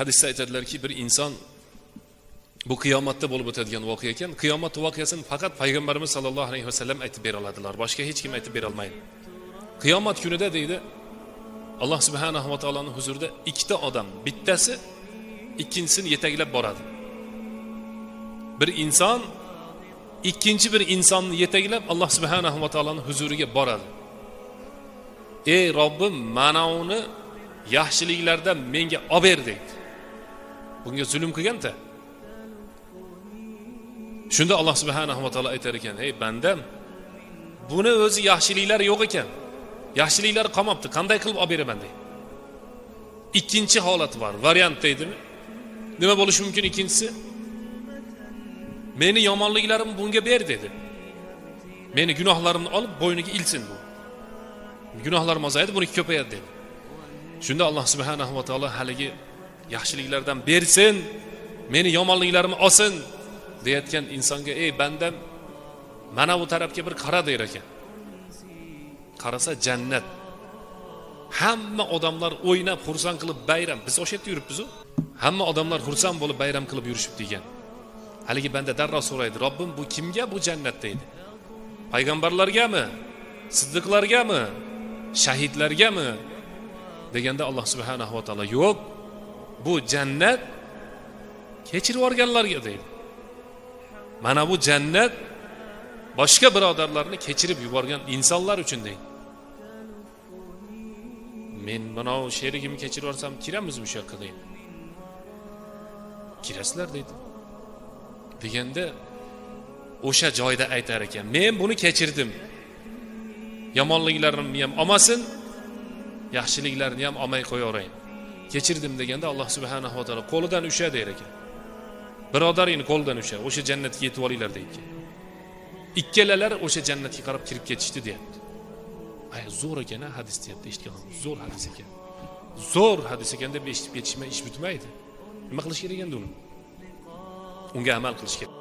hadisda aytadilarki bir inson bu qiyomatda bo'lib o'tadigan voqea ekan qiyomat voqeasini faqat payg'ambarimiz sollallohu alayhi vasallam aytib bera oladilar boshqa hech kim aytib bera olmaydi. Qiyomat kunida deydi alloh subhanahu va taoloni huzurida ikkita odam bittasi ikkinchisini yetaklab boradi. Bir inson ikkinchi bir insonni yetaklab alloh subhanahu va taoloni huzuriga boradi. Ey robbim mana yaxshiliklardan menga olib ber deydi. Bunga zulm qilganda. Shunda alloh subhanahu va taolo aytar ekan ey bandam buni o'zi yaxshiliklari yo'q ekan. Yaxshiliklari qolmabdi. Qanday qilib olib beraman? deydi ikkinchi holat bor. Variant deydimi? Nima bo'lishi mumkin ikkinchisi? Meni yomonliklarimni bunga ber dedi. Meni gunohlarimni olib bo'yniga ilsin bu. Gunohlarim ozaydi buniki ko'payadi dedi. Shunda alloh subhanahu va taolo haligi yaxshiliklardan bersin meni yomonliklarimni olsin deyayotgan insonga ey bandam mana bu tarafga bir qara der ekan. Qarasa jannat. Hamma odamlar o'ynab xursand qilib bayram biz o'sha yerda yuribmizu? Hamma odamlar xursand bo'lib bayram qilib yurishibdi ekan haligi banda darrov so'raydi robbim bu kimga bu jannat? deydi. Payg'ambarlargami? Siddiqlargami? Shahidlargami? deganda alloh subhanahu va taolo yo'q bu jannat kechirib yuborganlarga deydi. Mana bu jannat boshqa birodarlarni kechirib yuborgan insonlar uchun deydi. Men mana sherigimni kechirib yuborsam kiramizmi shu yoqqa deydi. Kirasizlar deydi. Deganda o'sha joyda aytar ekan men buni kechirdim. Yomonliklarimni ham olmasin yaxshiliklarini ham olmay qo'yaveray kechirdim deganda alloh subhanahu va taolo qo'lidan usha der ekan. Birodaringni qo'lidan usha o'sha jannatga yetib olinglar deydi ikkalalar o'sha jannatga qarab kirib ketishdi deyapti. Ay zo'r ekan hadis deyapti eshitgan zo'r hadis ekan. Zo'r hadis ekan deb eshitib ketishmay ish bitmaydi. Nima qilish kerak endi uni? Unga amal qilish kerak.